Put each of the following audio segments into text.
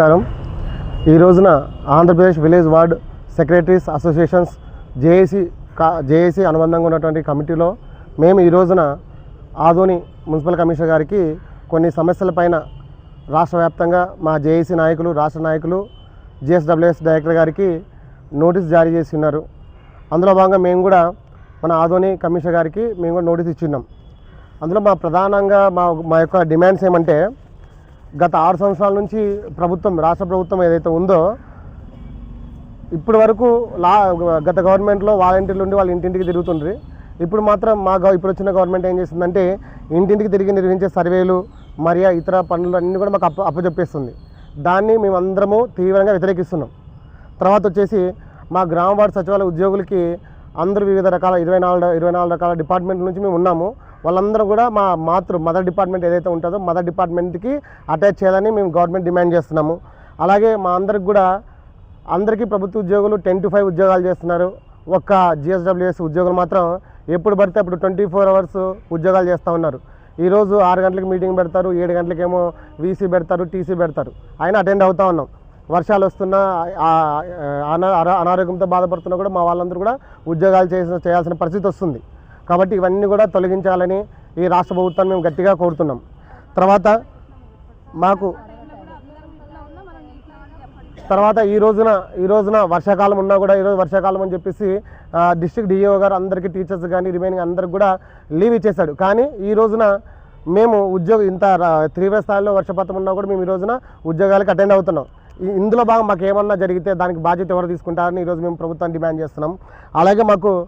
నమస్కారం. ఈ రోజున Andhra Pradesh village ward secretaries associations JAC కా జేఏసీ అనుబంధంగా ఉన్నటువంటి కమిటీలో మేము ఈ రోజున ఆదోని మున్సిపల్ కమిషనర్ గారికి కొన్ని సమస్యలపైన రాష్ట్ర వ్యాప్తంగా మా జేఏసీ నాయకులు రాష్ట్ర నాయకులు జిఎస్డబ్ల్యూఎస్ డైరెక్టర్ గారికి నోటీస్ జారీ చేసి ఉన్నారు. అందులో భాగంగా మేము కూడా మన ఆదోని కమిషనర్ గారికి మేము కూడా నోటీస్ ఇచ్చున్నాం అందులో మా ప్రధానంగా మా మా యొక్క డిమాండ్స్ ఏమంటే గత ఆరు సంవత్సరాల నుంచి ప్రభుత్వం రాష్ట్ర ప్రభుత్వం ఏదైతే ఉందో ఇప్పటి వరకు లా గత గవర్నమెంట్లో వాలంటీర్లు ఉండి వాళ్ళు ఇంటింటికి తిరుగుతుండ్రి. ఇప్పుడు మాత్రం మా గవ ఇప్పుడు వచ్చిన గవర్నమెంట్ ఏం చేసిందంటే ఇంటింటికి తిరిగి నిర్వహించే సర్వేలు మరియు ఇతర పనులు అన్నీ కూడా మాకు అప్ప అప్పచెప్పేస్తుంది దాన్ని మేమందరము తీవ్రంగా వ్యతిరేకిస్తున్నాం. తర్వాత వచ్చేసి మా గ్రామ వార్డు సచివాలయ ఉద్యోగులకి అందరూ వివిధ రకాల ఇరవై నాలుగు ఇరవై నాలుగు రకాల డిపార్ట్మెంట్ నుంచి మేము ఉన్నాము. వాళ్ళందరూ కూడా మా మాతృ మదర్ డిపార్ట్మెంట్ ఏదైతే ఉంటుందో మదర్ డిపార్ట్మెంట్కి అటాచ్ చేయాలని మేము గవర్నమెంట్ డిమాండ్ చేస్తున్నాము. అలాగే మా అందరికి కూడా అందరికీ ప్రభుత్వ ఉద్యోగులు టెన్ టు ఫైవ్ ఉద్యోగాలు చేస్తున్నారు. ఒక్క జిఎస్డబ్ల్యూఎస్ ఉద్యోగులు మాత్రం ఎప్పుడు పడితే అప్పుడు ట్వంటీ ఫోర్ అవర్స్ ఉద్యోగాలు చేస్తూ ఉన్నారు. ఈరోజు ఆరు గంటలకు మీటింగ్ పెడతారు ఏడు గంటలకేమో వీసీ పెడతారు టీసీ పెడతారు. అయినా అటెండ్ అవుతూ ఉన్నాం. వర్షాలు వస్తున్నా అనారోగ్యంతో బాధపడుతున్నా కూడా మా వాళ్ళందరూ కూడా ఉద్యోగాలు చేసిన చేయాల్సిన పరిస్థితి వస్తుంది. కాబట్టి ఇవన్నీ కూడా తొలగించాలని ఈ రాష్ట్ర ప్రభుత్వాన్ని మేము గట్టిగా కోరుతున్నాం. తర్వాత మాకు తర్వాత ఈ రోజున ఈ రోజున వర్షాకాలం ఉన్నా కూడా ఈరోజు వర్షాకాలం అని చెప్పేసి డిస్ట్రిక్ట్ డిఈఓ గారు అందరికీ టీచర్స్ కానీ రిమైనింగ్ అందరికి కూడా లీవ్ ఇచ్చేశాడు. కానీ ఈ రోజున మేము ఉద్యోగం ఇంత తీవ్ర స్థాయిలో వర్షపాతం ఉన్నా కూడా మేము ఈ రోజున ఉద్యోగాలకు అటెండ్ అవుతున్నాం. ఈ- ఇందులో భాగం మాకు ఏమన్నా జరిగితే దానికి బాధ్యత ఎవరు తీసుకుంటారని ఈరోజు మేము ప్రభుత్వాన్ని డిమాండ్ చేస్తున్నాం. అలాగే మాకు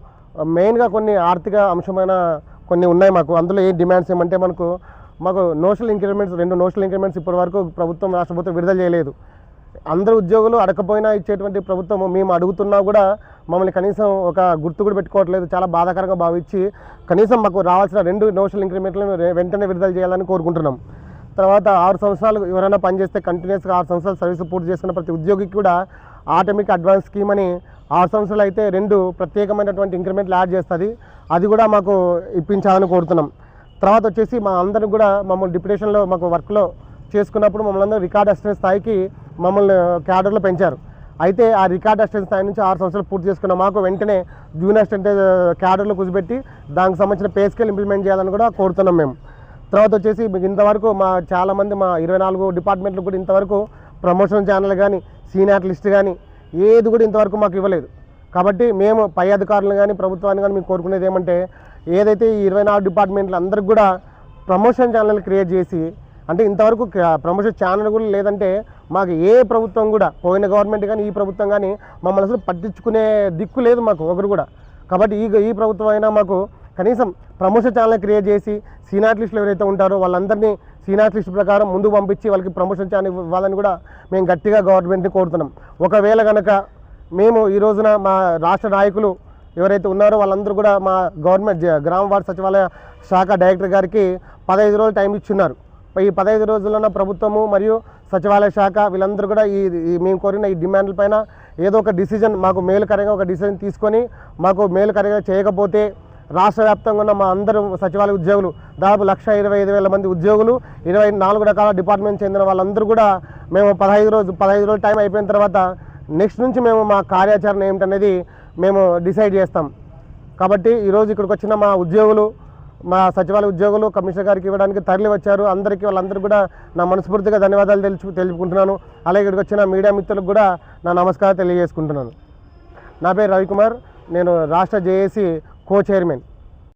మెయిన్గా కొన్ని ఆర్థిక అంశమైన కొన్ని ఉన్నాయి మాకు. అందులో ఏ డిమాండ్స్ ఏమంటే మనకు మాకు నోషల్ ఇంక్రిమెంట్స్ రెండు నోషల్ ఇంక్రిమెంట్స్ ఇప్పటి వరకు ప్రభుత్వం రాష్ట్ర ప్రభుత్వం విడుదల చేయలేదు. అందరు ఉద్యోగులు అడగకపోయినా ఇచ్చేటువంటి ప్రభుత్వం మేము అడుగుతున్నా కూడా మమ్మల్ని కనీసం ఒక గుర్తు కూడా పెట్టుకోవట్లేదు. చాలా బాధాకరంగా భావించి కనీసం మాకు రావాల్సిన రెండు నోషల్ ఇంక్రిమెంట్లను వెంటనే విడుదల చేయాలని కోరుకుంటున్నాం. తర్వాత ఆరు సంవత్సరాలు ఎవరైనా పనిచేస్తే కంటిన్యూస్గా ఆరు సంవత్సరాలు సర్వీస్ పూర్తి చేసుకున్న ప్రతి ఉద్యోగికి కూడా ఆటమిక్ అడ్వాన్స్ స్కీమ్ అని ఆరు సంవత్సరాలు అయితే రెండు ప్రత్యేకమైనటువంటి ఇంక్రిమెంట్లు యాడ్ చేస్తుంది. అది కూడా మాకు ఇప్పించాలని కోరుతున్నాం. తర్వాత వచ్చేసి మా అందరికి కూడా మమ్మల్ని డిప్యుటేషన్లో మాకు వర్క్లో చేసుకున్నప్పుడు మమ్మల్ని అందరూ రికార్డ్ అసిస్టెంట్ స్థాయికి మమ్మల్ని క్యాడర్లో పెంచారు. అయితే ఆ రికార్డ్ అసిస్టెంట్ స్థాయి నుంచి ఆరు సంవత్సరాలు పూర్తి చేసుకున్న. మాకు వెంటనే జూనియర్ అసిస్టెంట్ క్యాడర్లో కూర్చోబెట్టి దానికి సంబంధించిన పే స్కేల్ ఇంప్లిమెంట్ చేయాలని కూడా కోరుతున్నాం మేము. తర్వాత వచ్చేసి ఇంతవరకు మా చాలామంది మా ఇరవై నాలుగు డిపార్ట్మెంట్లు కూడా ఇంతవరకు ప్రమోషన్ ఛానల్ కానీ సీనియర్ లిస్ట్ కానీ ఏది కూడా ఇంతవరకు మాకు ఇవ్వలేదు. కాబట్టి మేము పై అధికారులు కానీ ప్రభుత్వాన్ని కానీ మేము కోరుకునేది ఏమంటే ఏదైతే ఈ ఇరవై నాలుగు డిపార్ట్మెంట్లు అందరికి కూడా ప్రమోషన్ ఛానల్ క్రియేట్ చేసి అంటే ఇంతవరకు ప్రమోషన్ ఛానల్ కూడా లేదంటే మాకు ఏ ప్రభుత్వం కూడా పోయిన గవర్నమెంట్ కానీ ఈ ప్రభుత్వం కానీ మమ్మల్ని అసలు పట్టించుకునే దిక్కు లేదు మాకు ఒకరు కూడా. కాబట్టి ఈ ఈ ప్రభుత్వం అయినా మాకు కనీసం ప్రమోషన్ ఛానల్ క్రియేట్ చేసి సీనియర్ లిస్టులు ఎవరైతే ఉంటారో వాళ్ళందరినీ సీనియర్ లిస్ట్ ప్రకారం ముందుకు పంపించి వాళ్ళకి ప్రమోషన్ ఛానల్ ఇవ్వాలని కూడా మేము గట్టిగా గవర్నమెంట్ని కోరుతున్నాం. ఒకవేళ కనుక మేము ఈ రోజున మా రాష్ట్ర నాయకులు ఎవరైతే ఉన్నారో వాళ్ళందరూ కూడా మా గవర్నమెంట్ గ్రామ వార్డు సచివాలయ శాఖ డైరెక్టర్ గారికి పదహైదు రోజులు టైం ఇచ్చున్నారు. ఈ పదహైదు రోజుల్లోన ప్రభుత్వము మరియు సచివాలయ శాఖ వీళ్ళందరూ కూడా ఈ మేము కోరిన ఈ డిమాండ్ల పైన ఏదో ఒక డిసిజన్ మాకు మేలుకరంగా ఒక డిసిజన్ తీసుకొని మాకు మేలుకరంగా చేయకపోతే రాష్ట్ర వ్యాప్తంగా ఉన్న మా అందరూ సచివాలయ ఉద్యోగులు దాదాపు లక్ష ఇరవై ఐదు వేల మంది ఉద్యోగులు ఇరవై నాలుగు రకాల డిపార్ట్మెంట్ చెందిన వాళ్ళందరూ కూడా మేము పదహైదు రోజు పదహైదు రోజులు టైం అయిపోయిన తర్వాత నెక్స్ట్ నుంచి మేము మా కార్యాచరణ ఏమిటనేది మేము డిసైడ్ చేస్తాం. కాబట్టి ఈరోజు ఇక్కడికి వచ్చిన మా ఉద్యోగులు మా సచివాలయ ఉద్యోగులు కమిషనర్ గారికి ఇవ్వడానికి తరలి వచ్చారు. అందరికీ వాళ్ళందరూ కూడా నా మనస్ఫూర్తిగా ధన్యవాదాలు తెలుసు తెలుపుకుంటున్నాను. అలాగే ఇక్కడికి వచ్చిన మీడియా మిత్రులకు కూడా నా నమస్కారం తెలియజేసుకుంటున్నాను. నా పేరు రవికుమార్. నేను రాష్ట్ర జేఏసీ కో చైర్మన్